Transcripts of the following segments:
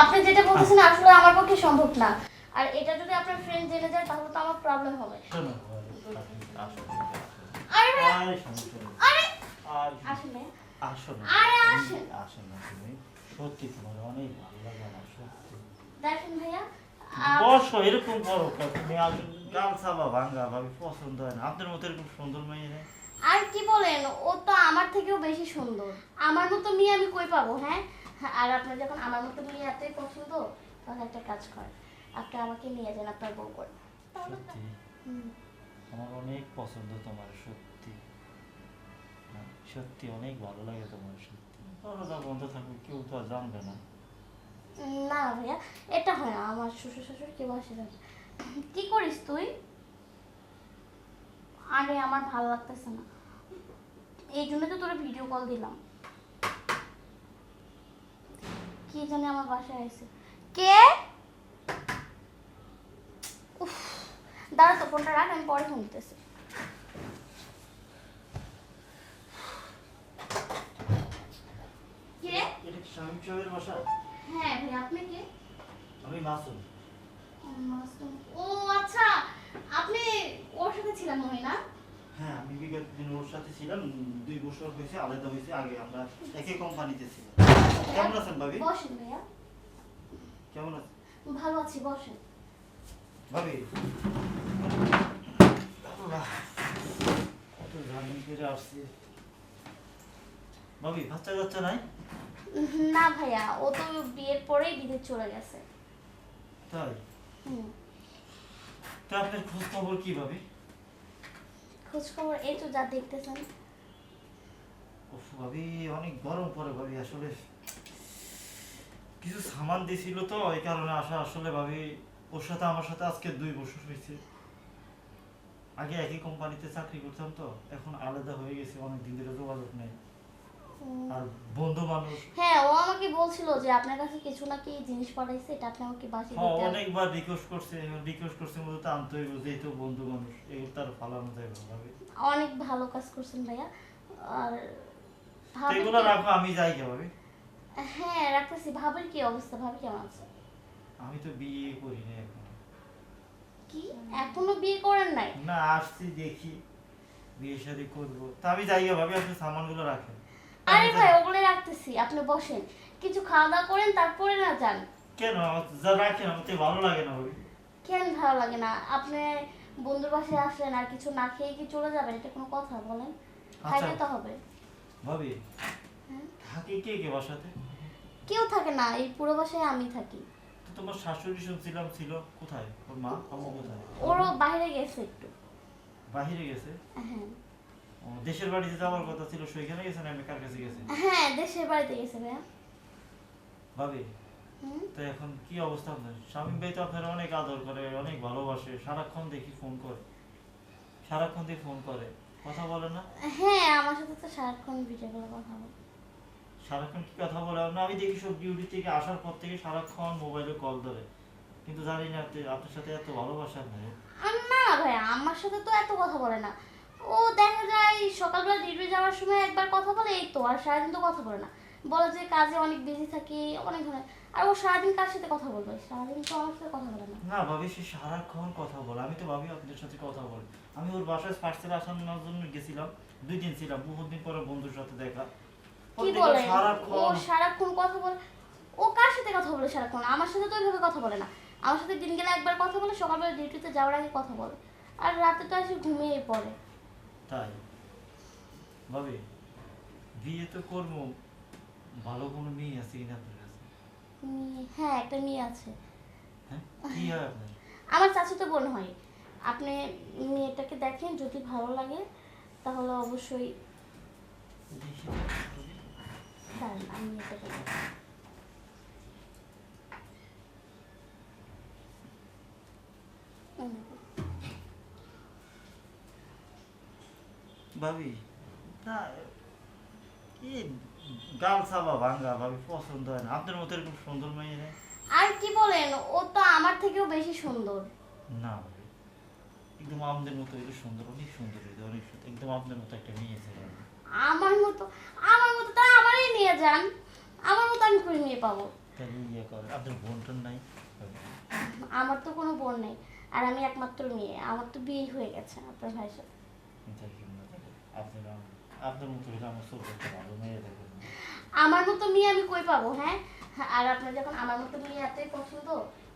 আপনি যেটা বলতেছেন আসলে আমার পক্ষে সম্ভব না। আর এটা যদি আপনার ফ্রেন্ড জেনে যায় তাহলে তো আমার প্রবলেম হবে। আরে আরে সমস্যা নেই। আরে! আর আসেন ভাইয়া। আসো না আরে তুমি আসেন। আসো না তুমি। সত্যি তোমার অনেক ভালো লাগে আমার সত্যি। দেখেন ভাইয়া বসো এরকম করো তুমি আসো গাল ভাঙ্গা ভাবি পছন্দ হয় না। আপনার মতো এরকম সুন্দর মেয়ে নেই। আর কি বলেন ও তো আমার থেকেও বেশি সুন্দর। আমার মতো মেয়ে আমি কই পাবো হ্যাঁ? আর আপনার যখন আমার মতো মেয়ে এতই পছন্দ তখন একটা কাজ করেন। আপনি আমাকে নিয়ে যান আপনার বউ করে। আমার অনেক পছন্দ তোমার সত্যি। সত্যি অনেক ভালো লাগে তোমার সত্যি। দরজা বন্ধ থাকবে কেউ তো আর জানবে না। না না ভাইয়া এটা হয় না আমার শ্বশুর শ্বশুর কেউ আসে যাবে কি করিস তুই? আরে আমার ভালো লাগতেছে না। এই জন্য তো তোরা ভিডিও কল দিলাম। কি জানি আমার বাসায় আছে কে? উফ, দাঁড়া তো ফোনটা রাখ আমি পরে ফোন দিতেছি কে? এটা কি স্বামী সাহেবের বাসা? হ্যাঁ ভাই আপনি কে? আমি মাসুম। মাসুম। ও আচ্ছা আপনি ওর সাথে ছিলেন মনে না? হ্যাঁ আমি বিগত দিন ওর সাথে ছিলাম দুই বছর হয়েছে আলাদা হয়েছে আগে আমরা একই কোম্পানিতে ছিলাম। কেমন আছেন ভাবি? বসেন ভাইয়া। কেমন আছেন? ভালো আছি বসেন। ভাবি কত জার্নি করে আসছি। ভাবি বাচ্চা কাচ্চা নাই? না ভাইয়া ও তো বিয়ের পরেই বিদেশ চলে গেছে। তাই? হুম। তা আপনার খোঁজ খবর কি ভাবি? খোঁজ খবর এই তো যা দেখতেছেন। ভাবি অনেক গরম পড়ে ভাবি আসলে কিছু সামান দিছিল তো এই কারণে আসা আসলে ভাবি ওর সাথে আমার সাথে আজকে দুই বছর হয়েছে। আগে একই কোম্পানিতে চাকরি করতাম তো এখন আলাদা হয়ে গেছে অনেক দিন ধরে যোগাযোগ নেই। আর বন্ধু মানুষ। হ্যাঁ ও আমাকে বলছিল যে আপনার কাছে কিছু নাকি জিনিস পাঠাইছে এটা আপনি আমাকে বাসে হ্যাঁ অনেকবার রিকোয়েস্ট করছে রিকোয়েস্ট করছে মতো তো আনতে হইব যেহেতু বন্ধু মানুষ এগুলো তার ফালানো যায় না অনেক ভালো কাজ করছেন ভাইয়া আর তো এগুলো রাখো আমি যাই কে ভাবি। হ্যাঁ রাখতেছি ভাবির কি অবস্থা? ভাবি কেমন আছে? আমি তো বিয়ে করি না এখন। কি? এখনও বিয়ে করেন নাই? না আসছি দেখি। বিয়ে শাদী করব। তা আমি যাই ভাবি আপনি সামানগুলো রাখেন। আরে ভাই ওগুলো রাখতেছি আপনি বসেন। কিছু খাওয়া দাওয়া করেন তারপরে না যান। কেন? যা রাখেন আমার তো ভালো লাগে না ভাবি। কেন ভালো লাগে না? আপনি বন্ধুর বাসায় আসলেন আর কিছু না খেয়ে কি চলে যাবেন? এটা কোনো কথা বলেন। খাইতে তো হবে। ভাবি হ্যাঁ? থাকি কে কে বাসাতে? কেউ থাকে না এই পুরো বাসায় আমি থাকি। তো তোমার শাশুড়ি শুনছিলাম ছিল কোথায়? ওর মা? আম্মু কোথায়? ওরও বাইরে গেছে একটু। বাহিরে গেছে? হ্যাঁ। ও, দেশের বাড়িতে যাওয়ার কথা ছিল সেখানে গেছে না আমি কার কাছে গেছে? হ্যাঁ দেশের বাড়িতে গেছে ভাইয়া। ভাবি তো এখন কি অবস্থা আপনার? স্বামী ভাই তো আপনার অনেক আদর করে অনেক ভালোবাসে সারাক্ষণ দেখি ফোন করে। সারাক্ষণ দিয়ে ফোন করে কথা বলে না? হ্যাঁ আমার সাথে তো সারাক্ষণ ভিডিও কলে কথা বলে। সারাক্ষণ কি কথা বলে? না আমি দেখি সব ডিউটি থেকে আসার পর থেকে সারাক্ষণ মোবাইলে কল ধরে। কিন্তু জানি না আপনি আপনার সাথে এত ভালোবাসা নেই। না ভাই আমার সাথে তো এত কথা বলে না। ও দেখা যায় সকালবেলা ডিউটি যাওয়ার সময় একবার কথা বলে এই তো আর সারাদিন তো কথা বলে না। বলে যে কাজে অনেক বিজি থাকি অনেক ধরনের। আর ও সারাদিন কার সাথে কথা বলবে? সারাদিন তো আমার সাথে কথা বলে না। না ভাবি সে সারাক্ষণ কথা বলে। আমি তো ভাবি আপনাদের সাথে কথা বলে। আমি ওর বাসায় পার্সেল আসানোর জন্য গেছিলাম দুই দিন ছিলাম বহুদিন পরে বন্ধুর সাথে দেখা। কি বলে? ও সারাক্ষণ কথা বলে। ও কার সাথে কথা বলে সারাক্ষণ? আমার সাথে তো ওইভাবে কথা বলে না। আমার সাথে দিন গেলে একবার কথা বলে সকালবেলা ডিউটিতে যাওয়ার আগে কথা বলে। আর রাতে তো এসে ঘুমিয়ে পড়ে। তাই? ভাবি বিয়ে তো করব। ভালো কোনো মেয়ে আছে কিনা আপনার কাছে? হ্যাঁ একটা মেয়ে আছে। হ্যাঁ? কি হয় আপনার? আমার চাচি তো বোন হয়। আপনি মেয়েটাকে দেখেন যদি ভালো লাগে তাহলে অবশ্যই দেখি। দাঁড়ান আমি মেয়েটাকে দেখি। এই দেখুন। ভাবি না কি গাল সাবা ভাঙ্গা ভাবি পছন্দ হয় না। আপনার মতো এরকম সুন্দর মেয়ে নেই। আর কি বলেন ও তো আমার থেকেও বেশি সুন্দর। না ভাবি একদম আমাদের মতো এটা সুন্দর অনেক সুন্দর এটা অনেক সুন্দর। একদম আপনার মতো একটা মেয়ে ছিল। আমার মতো আমার মতো যান আমার মতো আমি করে নিয়ে পাবো। ইয়ে করে আপনার বোন টোন নাই? আমার তো কোনো বোন নেই আর আমি একমাত্র মেয়ে আমার তো বিয়ে হয়ে গেছে আপনার ভাইয়ের সাথে। হলে আমার মতো মেয়ে আমি কই পাবো হ্যাঁ? আর আপনার যখন আমার মতো মেয়ে এতই পছন্দ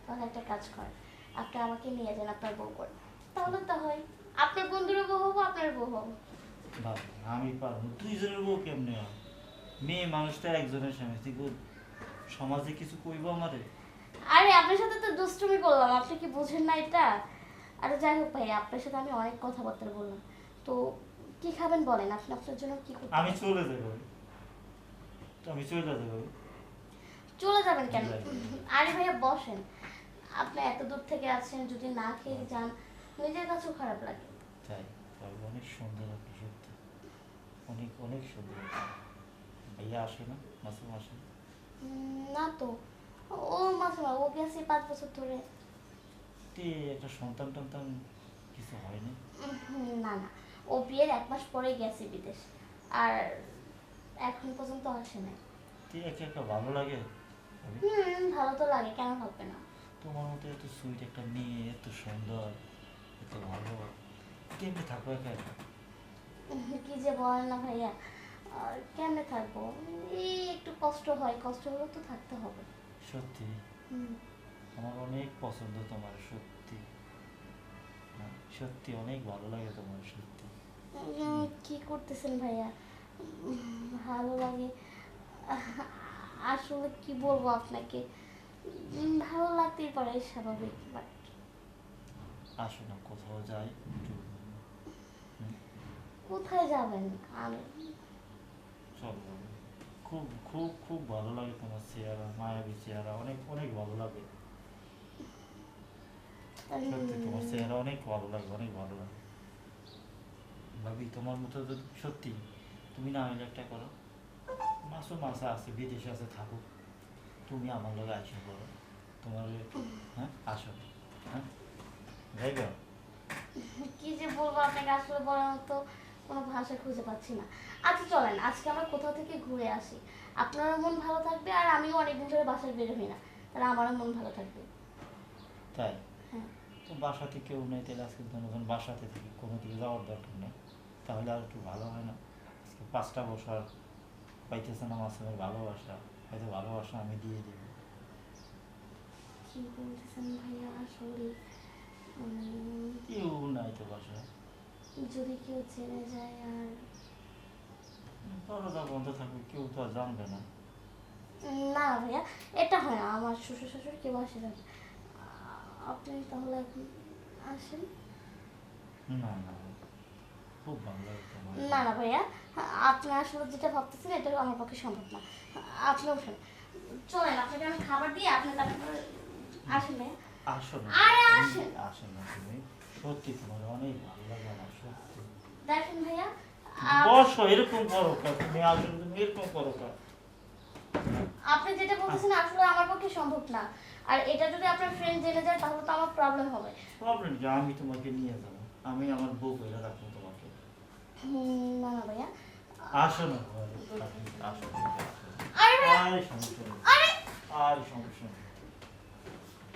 তাহলে একটা কাজ করেন আপনি আমাকে নিয়ে যান আপনার বউ করে। তাহলে তো হয় আপনার বন্ধুরও বউ হব আপনার বউ হব। আমি পারব। দুইজনের বউ কেমনে হয়? মেয়ে মানুষটা একজনের স্বামী তুই সমাজে কিছু কইব আমারে আরে আপনার সাথে তো দুষ্টুমি করলাম। আপনি কি বুঝেন না এটা? আরে যাই হোক ভাই আপনার সাথে আমি অনেক কথাবার্তা বললাম। তো কি খাবেন বলেন? আপনি আপনার জন্য কি করতে আমি চলে যাব। তো আমি চলে যাব। চলে যাবেন কেন? আরে ভাইয়া বসেন। আপনি এত দূর থেকে আছেন যদি না খেয়ে যান নিজের কাছেও খারাপ লাগে। তাই অনেক সুন্দর আপনি সত্যি। অনেক অনেক সুন্দর। ভাইয়া আসে না মাসুম আসে না? তো ও মাসে ও গেছে পাঁচ বছর ধরে একটা সন্তান টন্তান কিছু হয়নি না না ও বিয়ের এক মাস পরে গেছে বিদেশ আর এখন পর্যন্ত আসে না তে একে একটা ভালো লাগে হুম ভালো তো লাগে কেন লাগবে না তোমার মতো এত সুইট একটা মেয়ে এত সুন্দর এত ভালো কেমনি থাকো একা কি যে বলেন না ভাইয়া আর কেমনে থাকব? এই একটু কষ্ট হয় কষ্ট হলেও তো থাকতে হবে। সত্যি? হুম। আমার অনেক পছন্দ তোমার সত্যি। হ্যাঁ, সত্যি অনেক ভালো লাগে তোমার সত্যি। কি করতেছেন ভাইয়া? ভালো লাগে। আসলে কি বলব আপনাকে? ভালো লাগতেই পারে স্বাভাবিক বাট আসো না কোথাও যাই কোথায় যাবেন? আমি চলো খুব খুব খুব ভালো লাগে তোমার চেহারা, মায়াবী চেহারা, অনেক অনেক ভালো লাগে। সত্যি, তোমার চেহারা অনেক ভালো লাগে, অনেক ভালো লাগে। ভাবি, তোমার মতো সত্যি, তুমি না হলে একটা করো। মাসও মাসে আছে, বিদেশে আছে, থাকুক। তুমি আমার লগে আইসা, করো। তোমার হ্যাঁ আসো হ্যাঁ। যাই কি যে বলব আপনাকে আসলে বলার মতো কোনো ভাষা খুঁজে পাচ্ছি না। আচ্ছা চলেন আজকে আমরা কোথাও থেকে ঘুরে আসি। আপনারও মন ভালো থাকবে আর আমিও অনেকদিন ধরে বাসায় বের হই না। তাহলে আমারও মন ভালো থাকবে। তাই? হ্যাঁ। তো বাসাতে কেউ নেই তাহলে আজকে ধরুন বাসাতে থেকে কোনো দিকে যাওয়ার দরকার নেই। তাহলে আর একটু ভালো হয় না। আজকে পাঁচটা বছর পাইতেছে না মাসের ভালোবাসা। হয়তো ভালোবাসা আমি দিয়ে দিব। কি বলতেছেন ভাইয়া? আসলে উম, কেউ নাই তো বাসায়। যদি কেউ জেনে যায় আর দরজা বন্ধ থাকবে কেউ তো আর জানবে না। না না ভাইয়া এটা হয় না আমার শ্বশুর শাশুড়ি কেউ আসে যাবে আপনি তাহলে এখন আসেন। না না খুব ভালো লাগে না না ভাইয়া আপনি আসলে যেটা ভাবতেছেন এটা আমার পক্ষে সম্ভব না। আপনি উঠেন। চলেন আপনাকে আমি খাবার দিয়ে আপনি তারপরে আসেন ভাইয়া। আসো আরে আসেন। আসো না তুমি। সত্যি তোমার অনেক ভালো লাগে আমার সত্যি দেখেন ভাইয়া বসো এরকম করো তুমি আসলে তুমি এরকম করো আপনি যেটা বলতেছেন আসলে আমার পক্ষে সম্ভব না। আর এটা যদি আপনার ফ্রেন্ড জেনে যায় তাহলে তো আমার প্রবলেম হবে। প্রবলেম কি? আমি তোমাকে নিয়ে যাব। আমি আমার বউ করে রাখব তোমাকে। না না ভাইয়া। আসো না আসো, আসো। আরে সমস্যা নেই। আরে! আর সমস্যা নেই।